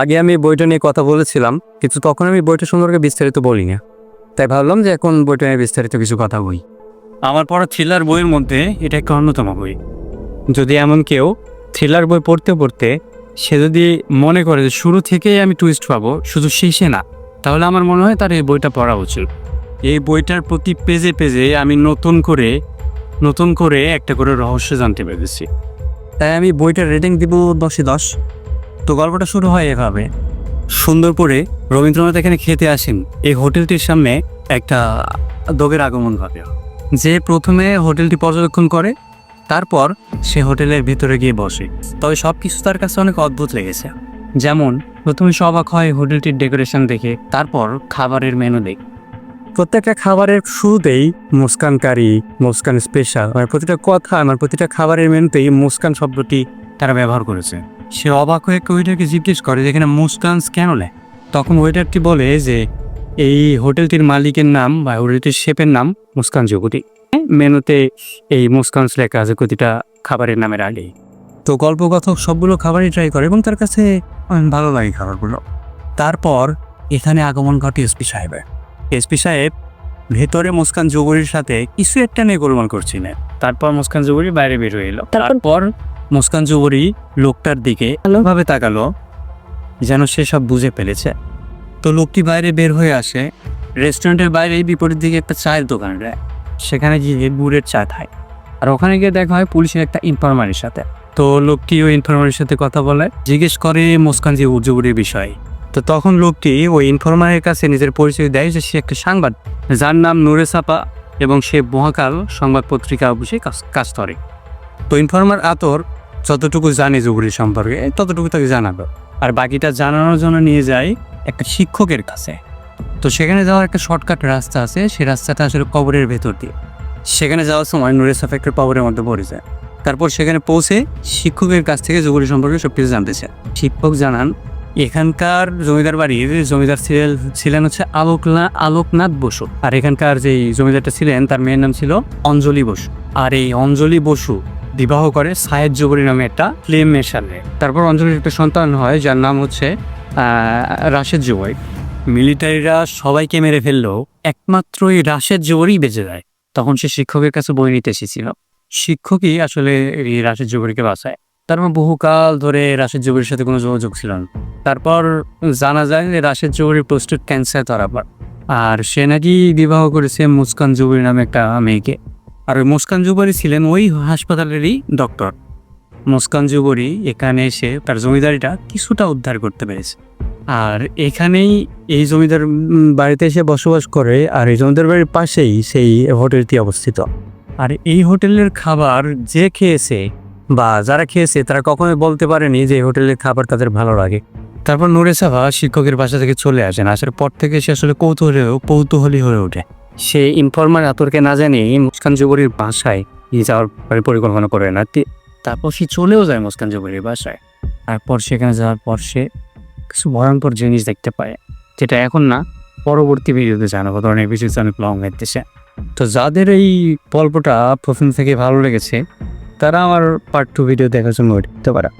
আগে আমি বইটা নিয়ে কথা বলেছিলাম, কিন্তু তখন আমি বইটা সম্পর্কে বিস্তারিত বলি না তাই ভাবলাম যে এখন বইটা নিয়ে বিস্তারিত কিছু কথা বই আমার পড়া থ্রিলার বইয়ের মধ্যে এটা একটা অন্যতম বই। যদি এমন কেউ থ্রিলার বই পড়তে পড়তে সে যদি মনে করে যে শুরু থেকেই আমি টুইস্ট পাবো, শুধু শেষে না, তাহলে আমার মনে হয় তার এই বইটা পড়া উচিত। এই বইটার প্রতি পেজে পেজে আমি নতুন করে নতুন করে একটা করে রহস্য জানতে পেরেছি। তাই আমি বইটার রেটিং দিব দশে দশ। তো গল্পটা শুরু হয় এভাবে। সুন্দরপুরে রবীন্দ্রনাথ এখানে খেতে আসেন। এই হোটেলটির সামনে একটা দোগের আগমন ঘটে। যে প্রথমে হোটেলটি পর্যবেক্ষণ করে, তারপর সে হোটেলের ভিতরে গিয়ে বসে। তবে সব কিছু তার কাছে অনেক অদ্ভুত লেগেছে। যেমন, প্রথমে সে অবাক হয় হোটেলটির ডেকোরেশন দেখে, তারপর খাবারের মেনু দেখে। প্রত্যেকটা খাবারের শুরুতেই মুস্কান কারি, মুস্কান স্পেশাল মানে প্রতিটা কথা আমার প্রতিটা খাবারের মেনুতেই মুস্কান শব্দটি তারা ব্যবহার করেছে। সে অবাক হয়ে ওয়েটারকে জিজ্ঞেস করে যে, এখানে মুস্কানস কেন নেয় তখন ওয়েটারটি বলে যে, এই হোটেলটির মালিকের নাম বা হোটেলটির শেপের নাম মুস্কান জগতি মেনুতে এই মুস্কানস লেখা আছে প্রতিটা খাবারের নামের আগেই। তো গল্পকথক সবগুলো খাবারই ট্রাই করে এবং তার কাছে ভালো লাগে খাবারগুলো। তারপর এখানে আগমন ঘটে এসপি সাহেবের। এসপি সাহেব ভেতরে মুস্কান জুবুরির সাথে কিছু একটা নিয়ে গোলমাল করছিলেন। তারপর মুস্কান জুবুরি বাইরে বের হয়ে এলো। তারপর? মুস্কান জুবুরি লোকটার দিকে ভাবে তাকালো যেন সে সব বুঝে ফেলেছে। তো লোকটি বাইরে বের হয়ে আসে রেস্টুরেন্টের বাইরে বিপরীত দিকে একটা চায়ের দোকান দেয়। সেখানে গিয়ে গুড়ের চা খায়। আর ওখানে গিয়ে দেখা হয় পুলিশের একটা ইনফরমারের সাথে। তো লোকটি ওই ইনফরমারের সাথে কথা বলে জিজ্ঞেস করে মুস্কান জি উজুবুরির বিষয়ে। তো তখন লোকটি ওই ইনফরমারের কাছে নিজের পরিচয় দেয় যে সে একটা সাংবাদ যার নাম নুরে সাপা। এবং সে মহাকাল সংবাদ পত্রিকা অফিসে কাজ করে। তো ইনফর্মার আতর যতটুকু জানে জুবুরি সম্পর্কে, ততটুকু তাকে জানাবে। আর বাকিটা জানানোর জন্য নিয়ে যায় একটা শিক্ষকের কাছে। তো সেখানে যাওয়ার একটা শর্টকাট রাস্তা আছে সেই রাস্তাটা আসলে কবরের ভেতর দিয়ে। সেখানে যাওয়ার সময় নুরে সাফা একটা কবরের মধ্যে পড়ে যায়। তারপর সেখানে পৌঁছে শিক্ষকের কাছ থেকে জুবুরি সম্পর্কে সব কিছু জানতে চায়। শিক্ষক জানান এখানকার জমিদার বাড়ির জমিদার ছিলেন ছিলেন হচ্ছে আলোকনা আলোকনাথ বসু। আর এখানকার যে জমিদারটা ছিলেন, তার মেয়ের নাম ছিল অঞ্জলি বসু। আর এই অঞ্জলি বসু বিবাহ করে সায়েদ জুবরি নামে একটা ফিল্ম মেশালে। তারপর অঞ্জলির একটা সন্তান হয়, যার নাম হচ্ছে রাশেদ জুবরি। মিলিটারিরা সবাইকে মেরে ফেললেও একমাত্র এই রাশেদ জুবরি বেঁচে যায়। তখন সে শিক্ষকের কাছে বই নিতে এসেছিল। শিক্ষকই আসলে এই রাশেদ জুবরিকে বাঁচায়। তারপর বহুকাল ধরে রাশেদ জুবরির সাথে কোনো যোগাযোগ ছিল না। তারপর জানা যায় যে রাশেদ জুবরির প্রস্তুত ক্যান্সার ধরা পড়ে আর সে নাকি বিবাহ করেছে মুস্কান জুবরি নামে একটা মেয়েকে। আর মুস্কান জুবরি ছিলেন ওই হাসপাতালেরই ডক্টর। মুস্কান জুবরি এখানে এসে তার জমিদারিটা কিছুটা উদ্ধার করতে পেরেছে। আর এখানেই এই জমিদার বাড়িতে এসে বসবাস করে আর এই জমিদার বাড়ির পাশেই সেই হোটেলটি অবস্থিত। আর এই হোটেলের খাবার যে খেয়েছে বা যারা খেয়েছে, তারা কখনোই বলতে পারেনি যে হোটেলের খাবার তাদের ভালো লাগে। তারপর নুরে সাভা শিক্ষকের বাসা থেকে চলে আসেন। আসার পর থেকে সে আসলে কৌতূহলী কৌতূহলী হয়ে ওঠে। সে ইনফরমার আতরকে না জানি মুস্কান জুবরির বাসায় যাওয়ার পরিকল্পনা করে না। তারপর সে চলেও যায় মুস্কান জুবরির বাসায়। তারপর সেখানে যাওয়ার পর সে কিছু ভয়ঙ্কর জিনিস দেখতে পায়, যেটা এখন না পরবর্তী ভিডিওতে জানাব। ধরেন এই ভিডিওতে অনেক লং হইতেছে তো যাদের এই গল্পটা প্রথম থেকে ভালো লেগেছে তারা আমার পার্ট টু ভিডিও দেখার জন্য ওয়েট করতে পারে।